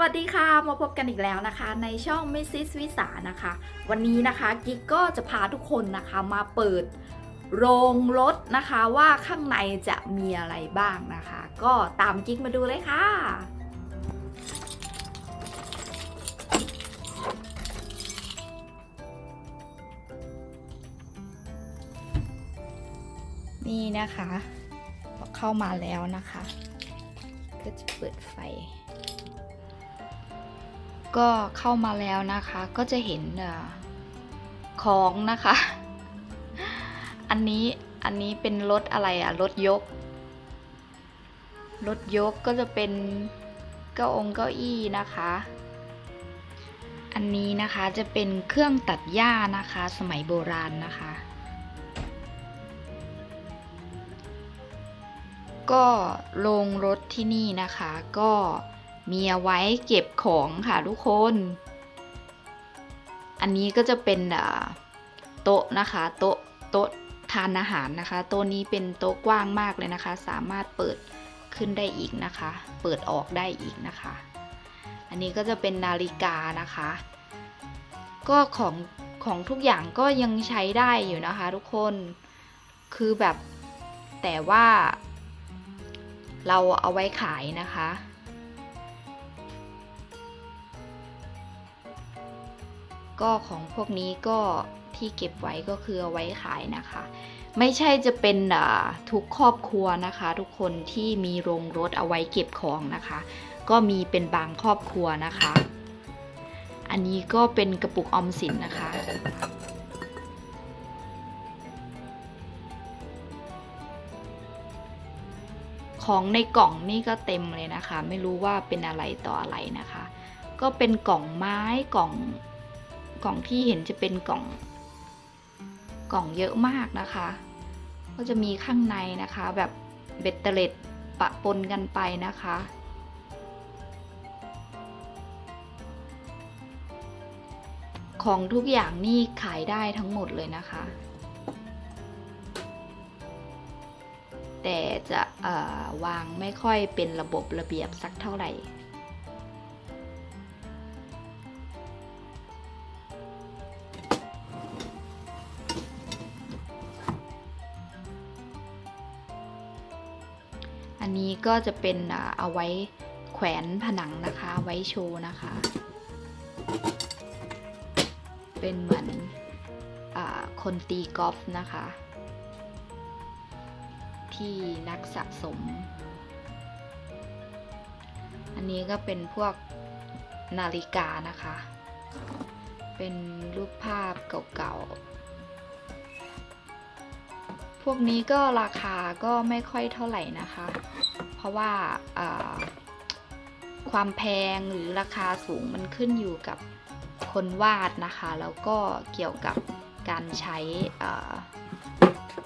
วัสดีค่ะมาพบกันอีกแล้วนะคะ ในช่อง Mrs. วิสานะคะ วันนี้นะคะกิ๊กก็จะพาทุกคนนะคะมาเปิดโรงรถนะคะว่าข้างในจะมีอะไรบ้างนะคะ ก็ตามกิ๊กมาดูเลยค่ะ นี่นะคะ เข้ามาแล้วนะคะ ก็จะเปิดไฟ ก็เข้ามาแล้วนะคะ ก็จะเห็นอของนะคะ อันนี้อันนี้เป็นรถอะไรอะรถยก รถยกก็จะเป็นเก้าองค์เก้าอี้นะคะ อันนี้นะคะจะเป็นเครื่องตัดหญ้านะคะ สมัยโบราณนะคะ ก็โรงรถที่นี่นะคะก็ มีเอาไว้เก็บของค่ะทุกคน อันนี้ก็จะเป็นโต๊ะนะคะโต๊ะโต๊ะทานอาหารนะคะโต๊ะนี้เป็นโต๊ะกว้างมากเลยนะคะ สามารถเปิดขึ้นได้อีกนะคะ เปิดออกได้อีกนะคะ อันนี้ก็จะเป็นนาฬิกานะคะ ก็ของของทุกอย่างก็ยังใช้ได้อยู่นะคะทุกคนคือแบบแต่ว่าเราเอาไว้ขายนะคะ ก็ของพวกนี้ก็ที่เก็บไว้ก็คือเอาไว้ขายนะคะ ไม่ใช่จะเป็นทุกครอบครัวนะคะ ทุกคนที่มีโรงรถเอาไว้เก็บของนะคะ ก็มีเป็นบางครอบครัวนะคะ อันนี้ก็เป็นกระปุกออมสินนะคะของในกล่องนี่ก็เต็มเลยนะคะ ไม่รู้ว่าเป็นอะไรต่ออะไรนะคะ ก็เป็นกล่องไม้กล่อง กล่องที่เห็นจะเป็นกล่อง กล่องเยอะมากนะคะ ก็จะมีข้างในนะคะแบบเบ็ดเตล็ดปะปนกันไปนะคะ ของทุกอย่างนี่ขายได้ทั้งหมดเลยนะคะ แต่จะวางไม่ค่อยเป็นระบบระเบียบสักเท่าไหร่ อันนี้ก็จะเป็นเอาไว้แขวนผนังนะคะ ไว้โชว์นะคะ เป็นเหมือนอคนตีกอล์ฟนะคะ ที่นักสะสม อันนี้ก็เป็นพวกนาฬิกานะคะ เป็นรูปภาพเก่าๆ วกนี้ก็ราคาก็ไม่ค่อยเท่าไหร่นะคะ เพราะว่าความแพงหรือราคาสูงมันขึ้นอยู่กับคนวาดนะคะ แล้วก็เกี่ยวกับการใช้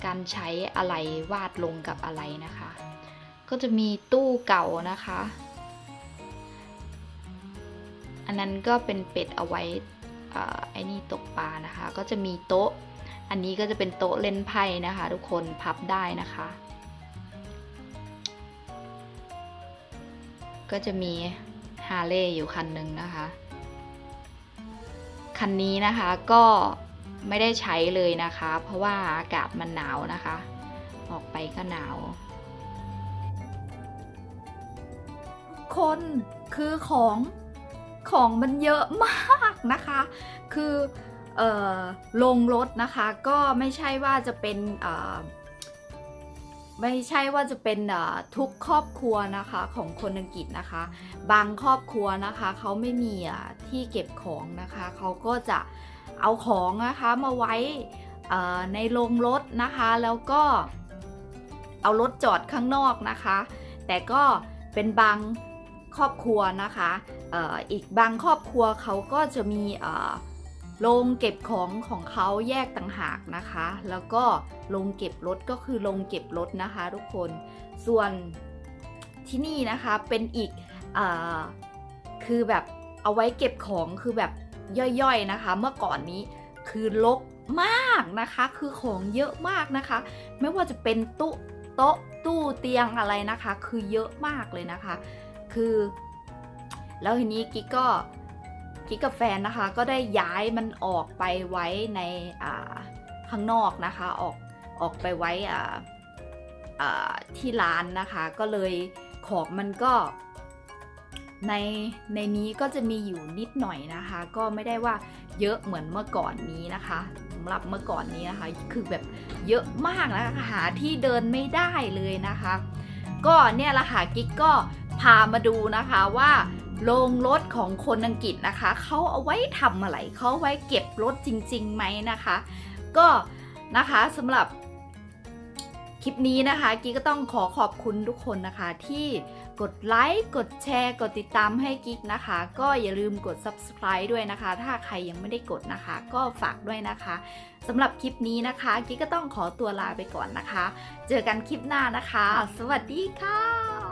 การใช้อะไรวาดลงกับอะไรนะคะ ก็จะมีตู้เก่านะคะ อันนั้นก็เป็นเป็ดเอาไว้ไอ้นี่ตกปลานะคะ ก็จะมีโต๊ะ อันนี้ก็จะเป็นโต๊ะเล่นไพ่นะคะ ทุกคนพับได้นะคะ ก็จะมีฮาร์เลย์อยู่คันหนึ่งนะคะ คันนี้นะคะก็ไม่ได้ใช้เลยนะคะ เพราะว่าอากาศมันหนาวนะคะ ออกไปก็หนาว คนคือของของมันเยอะมากนะคะ คือ ลงรถนะคะก็ไม่ใช่ว่าจะเป็นไม่ใช่ว่าจะเป็นทุกครอบครัวนะคะของคนอังกฤษนะคะ บางครอบครัวนะคะเขาไม่มีที่เก็บของนะคะเขาก็จะเอาของนะคะมาไว้ในโรงรถนะคะ แล้วก็เอารถจอดข้างนอกนะคะ แต่ก็เป็นบางครอบครัวนะคะออีกบางครอบครัวเขาก็จะมี โรงเก็บของของเขาแยกต่างหากนะคะ แล้วก็โรงเก็บรถก็คือโรงเก็บรถนะคะทุกคน ส่วนที่นี่นะคะเป็นอีกอคือแบบเอาไว้เก็บของคือแบบย่อยๆนะคะ เมื่อก่อนนี้คือลกมากนะคะ คือของเยอะมากนะคะ ไม่ว่าจะเป็นตู้โต๊ะตู้เตียงอะไรนะคะ คือเยอะมากเลยนะคะ คือ แล้วทีนี้กิ๊กก็ กิ๊กกับแฟนนะคะ ก็ได้ย้ายมันออกไปไว้ในข้างนอกนะคะออกออกไปไว้ที่ร้านนะคะ ก็เลยของมันก็ในในนี้ก็จะมีอยู่นิดหน่อยนะคะ ก็ไม่ได้ว่าเยอะเหมือนเมื่อก่อนนี้นะคะสำหรับเมื่อก่อนนี้นะคะ คือแบบเยอะมากนะคะหาที่เดินไม่ได้เลยนะคะ ก็เนี่ยละค่ะกิ๊กก็พามาดูนะคะว่า โรงรถของคนอังกฤษนะคะ เขาเอาไว้ทำอะไรเขาเอาไว้เก็บรถจริงๆไหมนะคะ ก็นะคะสำหรับคลิปนี้นะคะ กิ๊กก็ต้องขอขอบคุณทุกคนนะคะ ที่กดไลค์กดแชร์ กดติดตามให้กิ๊กนะคะ ก็อย่าลืมกด subscribe ด้วยนะคะ ถ้าใครยังไม่ได้กดนะคะ ก็ฝากด้วยนะคะสำหรับคลิปนี้นะคะ กิ๊กก็ต้องขอตัวลาไปก่อนนะคะ เจอกันคลิปหน้านะคะ สวัสดีค่ะ